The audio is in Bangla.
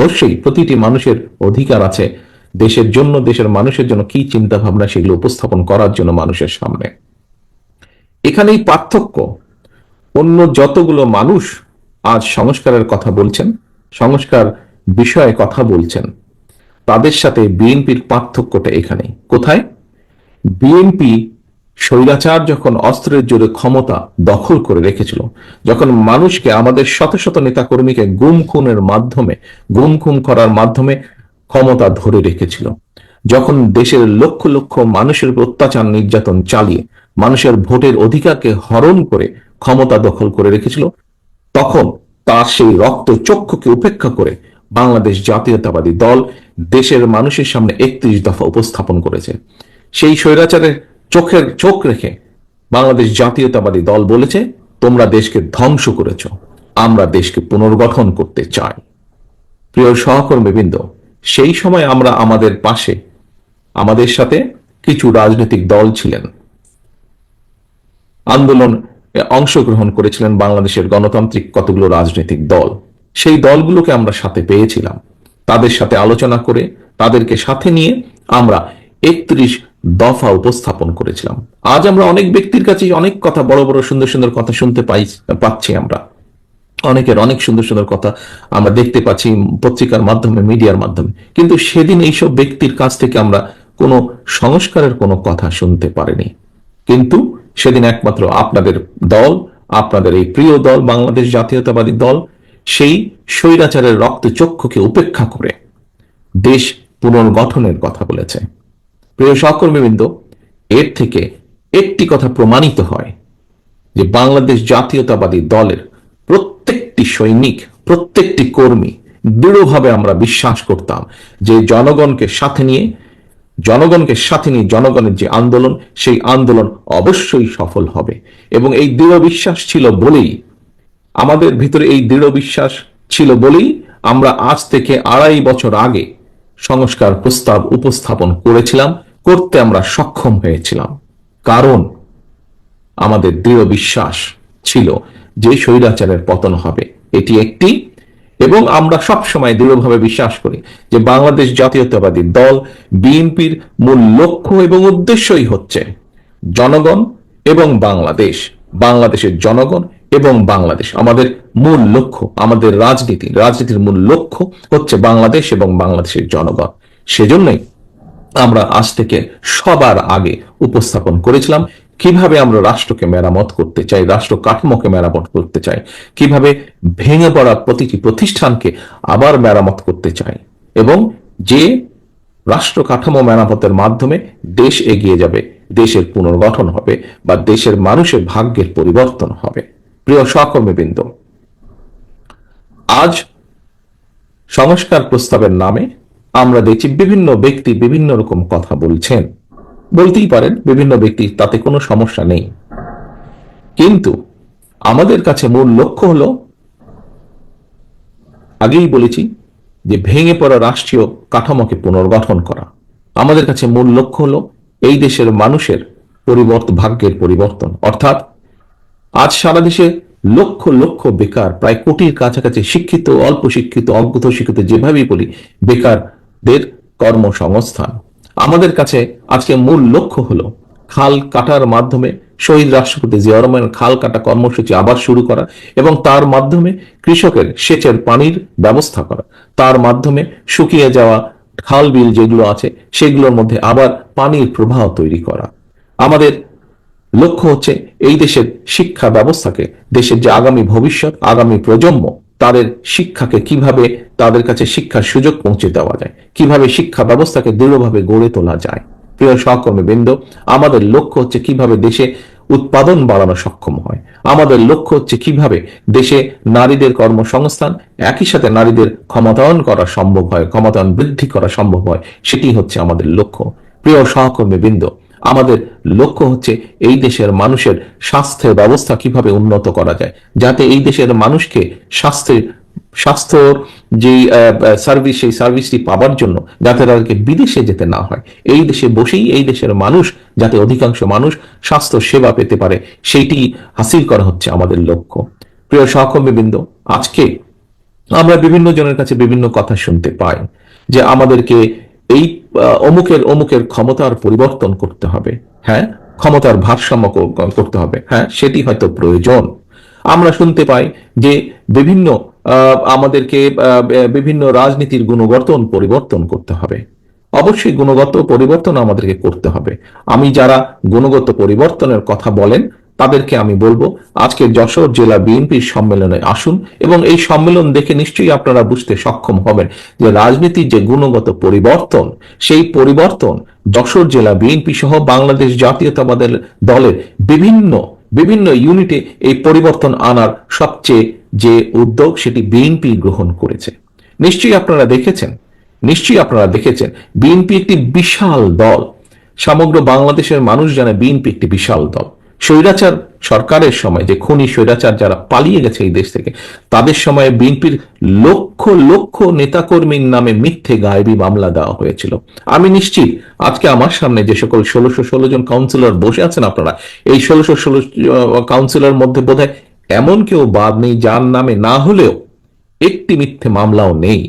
অবশ্যই প্রতিটি মানুষের অধিকার আছে। দেশের জন্য, দেশের মানুষের জন্য কি চিন্তা ভাবনা সেগুলো উপস্থাপন করার জন্য মানুষের সামনে। এখানেই পার্থক্য। অন্য যতগুলো মানুষ আজ সংস্কারের কথা বলছেন, সংস্কার বিষয়ে কথা বলছেন, তাদের সাথে বিএনপির পার্থক্যটা এখানে কোথায়? বিএনপি স্বৈরাচার যখন অস্ত্রের জোরে ক্ষমতা দখল করে রেখেছিল, যখন মানুষকে আমাদের শত শত নেতাকর্মীকে গুম খুনের মাধ্যমে, গুম খুন করার মাধ্যমে ক্ষমতা ধরে রেখেছিল, যখন দেশের লক্ষ লক্ষ মানুষের অত্যাচার নির্যাতন চালিয়ে, মানুষের ভোটের অধিকারকে হরণ করে ক্ষমতা দখল করে রেখেছিল, তখন তার সেই রক্ত চক্ষুকে উপেক্ষা করে বাংলাদেশ জাতীয়তাবাদী দল দেশের মানুষের সামনে একত্রিশ দফা উপস্থাপন করেছে। সেই স্বৈরাচারের চোখের, চোখ রেখে বাংলাদেশ জাতীয়তাবাদী দল বলেছে, তোমরা দেশকে ধ্বংস করেছ, আমরা দেশকে পুনর্গঠন করতে চাই। প্রিয় সহকর্মীবৃন্দ, সেই সময় আমরা আমাদের পাশে, আমাদের সাথে কিছু রাজনৈতিক দল ছিলেন। আন্দোলন অংশগ্রহণ করেছিলেন বাংলাদেশের গণতান্ত্রিক কতগুলো রাজনৈতিক দল। সেই দলগুলোকে আমরা সাথে পেয়েছিলাম। তাদের সাথে আলোচনা করে, তাদেরকে সাথে নিয়ে আমরা একত্রিশ দফা উপস্থাপন করেছিলাম। আজ আমরা অনেক ব্যক্তির কাছে অনেক কথা, বড় বড় সুন্দর সুন্দর কথা শুনতে পাই, পাচ্ছি আমরা। অনেকের অনেক সুন্দর সুন্দর কথা আমরা দেখতে পাচ্ছি পত্রিকার মাধ্যমে, মিডিয়ার মাধ্যমে। কিন্তু সেদিন এইসব ব্যক্তির কাছ থেকে আমরা কোনো সংস্কারের কোনো কথা শুনতে পারিনি। কিন্তু সেদিন একমাত্র আপনাদের দল, আপনাদের এই প্রিয় দল, বাংলাদেশ জাতীয়তাবাদী দল, সেই স্বৈরাচারের রক্ত চক্ষুকে উপেক্ষা করে দেশ পুনর্গঠনের কথা বলেছে। প্রিয় সহকর্মীবৃন্দ, এর থেকে একটি কথা প্রমাণিত হয় যে বাংলাদেশ জাতীয়তাবাদী দলের প্রত্যেকটি সৈনিক, প্রত্যেকটি কর্মী দৃঢ়ভাবে আমরা বিশ্বাস করতাম যে জনগণকে সাথে নিয়ে, জনগণকে সাথে নিয়ে জনগণের যে আন্দোলন, সেই আন্দোলন অবশ্যই সফল হবে। এবং এই দৃঢ় বিশ্বাস ছিল বলেই, আমাদের ভিতরে এই দৃঢ় বিশ্বাস ছিল বলেই আমরা আজ থেকে আড়াই বছর আগে সংস্কার প্রস্তাব উপস্থাপন করেছিলাম। করতে আমরা সক্ষম হয়েছিলাম। কারণ আমাদের দৃঢ় বিশ্বাস ছিল যে স্বৈরাচারের পতন হবে। এটি একটি এবং আমরা সব সময় দৃঢ়ভাবে বিশ্বাস করি যে বাংলাদেশ জাতীয়তাবাদী দল, বিএনপির মূল লক্ষ্য এবং উদ্দেশ্যই হচ্ছে জনগণ এবং বাংলাদেশ। বাংলাদেশের জনগণ এবং বাংলাদেশ আমাদের মূল লক্ষ্য, আমাদের রাজনীতি। রাজনীতির মূল লক্ষ্য হচ্ছে বাংলাদেশ এবং বাংলাদেশের জনগণ। সেজন্যই আমরা আজ থেকে সবার আগে উপস্থাপন করেছিলাম কীভাবে আমরা রাষ্ট্রকে মেরামত করতে চাই, রাষ্ট্র কাঠামোকে মেরামত করতে চাই, কীভাবে ভেঙে পড়া প্রতিটি প্রতিষ্ঠানকে আবার মেরামত করতে চাই এবং যে রাষ্ট্র কাঠামো মেরামতের মাধ্যমে দেশ এগিয়ে যাবে, দেশের পুনর্গঠন হবে বা দেশের মানুষের ভাগ্যের পরিবর্তন হবে। প্রিয় সহকর্মীবৃন্দ, আজ সংস্কার প্রস্তাবের নামে আমরা দেখছি বিভিন্ন ব্যক্তি বিভিন্ন রকম কথা বলছেন। বলতেই পারেন, বিভিন্ন ব্যক্তি, তাতে কোনো সমস্যা নেই। কিন্তু আমাদের কাছে মূল লক্ষ্য হলো, আগেই বলেছি যে ভেঙে পড়া রাষ্ট্রীয় কাঠামোকে পুনর্গঠন করা। আমাদের কাছে মূল লক্ষ্য হলো এই দেশের মানুষের পরিবর্তন ভাগ্যের পরিবর্তন। অর্থাৎ আজ সারা দেশে লক্ষ লক্ষ বেকার, প্রায় কোটির কাছাকাছি শিক্ষিত, অল্প শিক্ষিত অজ্ঞত শিক্ষিত যেভাবেই বলি বেকারদের কর্মসংস্থান। আমাদের কাছে আজকে মূল লক্ষ্য হলো খাল কাটার মাধ্যমে শহীদ রাষ্ট্রপতি জিয়া রহমানের খাল কাটা কর্মসূচি আবার শুরু করা এবং তার মাধ্যমে কৃষকের সেচের পানির ব্যবস্থা করা। তার মাধ্যমে শুকিয়ে যাওয়া খাল বিল যেগুলো আছে, সেগুলোর মধ্যে আবার পানির প্রবাহ তৈরি করা। আমাদের লক্ষ্য হচ্ছে এই দেশের শিক্ষা ব্যবস্থাকে, দেশের যে আগামী ভবিষ্যৎ, আগামী প্রজন্ম তাদের শিক্ষাকে কীভাবে তাদের কাছে শিক্ষার সুযোগ পৌঁছে দেওয়া যায়, কীভাবে শিক্ষা ব্যবস্থাকে দৃঢ়ভাবে গড়ে তোলা যায়। প্রিয় সহকর্মী বৃন্দ আমাদের লক্ষ্য হচ্ছে কীভাবে দেশে উৎপাদন বাড়ানো সক্ষম হয়। আমাদের লক্ষ্য হচ্ছে কীভাবে দেশে নারীদের কর্মসংস্থান, একই সাথে নারীদের ক্ষমতায়ন করা সম্ভব হয়, ক্ষমতায়ন বৃদ্ধি করা সম্ভব হয়, সেটি হচ্ছে আমাদের লক্ষ্য। প্রিয় সহকর্মী বৃন্দ আমাদের লক্ষ্য হচ্ছে এই দেশের মানুষের স্বাস্থ্যের ব্যবস্থা কীভাবে উন্নত করা যায়, যাতে এই দেশের মানুষকে স্বাস্থ্যের স্বাস্থ্যর যে সার্ভিস সেই সার্ভিসটি পাওয়ার জন্য যাতে তাদেরকে বিদেশে যেতে না হয়। এই দেশে বসেই এই দেশের মানুষ যাতে অধিকাংশ মানুষ স্বাস্থ্য সেবা পেতে পারে, সেইটি হাসিল করা হচ্ছে আমাদের লক্ষ্য। প্রিয় সহকর্মীবৃন্দ, আজকে আমরা বিভিন্ন জনের কাছে বিভিন্ন কথা শুনতে পাই যে আমাদেরকে এই অমুকের অমুকের ক্ষমতার পরিবর্তন করতে হবে। হ্যাঁ? ক্ষমতার ভারসাম্য করতে হবে। হ্যাঁ? সেটি হয়তো প্রয়োজন। আমরা শুনতে পাই যে বিভিন্ন আমাদেরকে বিভিন্ন রাজনীতির গুণগঠন পরিবর্তন করতে হবে। অবশ্যই গুণগত পরিবর্তন আমাদেরকে করতে হবে। আমি যারা গুণগত পরিবর্তনের কথা বলেন তাদেরকে আমি বলব আজকে যশোর জেলা বিএনপির সম্মেলনে আসুন এবং এই সম্মেলন দেখে নিশ্চয়ই আপনারা বুঝতে সক্ষম হবেন যে রাজনীতির যে গুণগত পরিবর্তন, সেই পরিবর্তন যশোর জেলা বিএনপি সহ বাংলাদেশ জাতীয়তাবাদের দলের বিভিন্ন বিভিন্ন ইউনিটে এই পরিবর্তন আনার সবচেয়ে যে উদ্যোগ সেটি বিএনপি গ্রহণ করেছে। নিশ্চয়ই আপনারা দেখেছেন, নিশ্চয়ই আপনারা দেখেছেন, বিএনপি একটি বিশাল দল। সমগ্র বাংলাদেশের মানুষ জানে বিএনপি একটি বিশাল দল। স্বৈরাচার সরকারের সময়, যে খুনি স্বৈরাচার যারা পালিয়ে গেছে এই দেশ থেকে, তাদের সময় বিএনপির লক্ষ লক্ষ নেতাকর্মীর নামে মিথ্যে গায়েবী মামলা দেওয়া হয়েছিল। আমি নিশ্চিত আজকে আমার সামনে যে সকল ষোলোশো ষোলো জন কাউন্সিলর বসে আছেন আপনারা, এই ষোলোশো ষোলো কাউন্সিলর মধ্যে বোধহয় এমন কেউ বাদ নেই যার নামে না হলেও একটি মিথ্যে মামলাও নেই।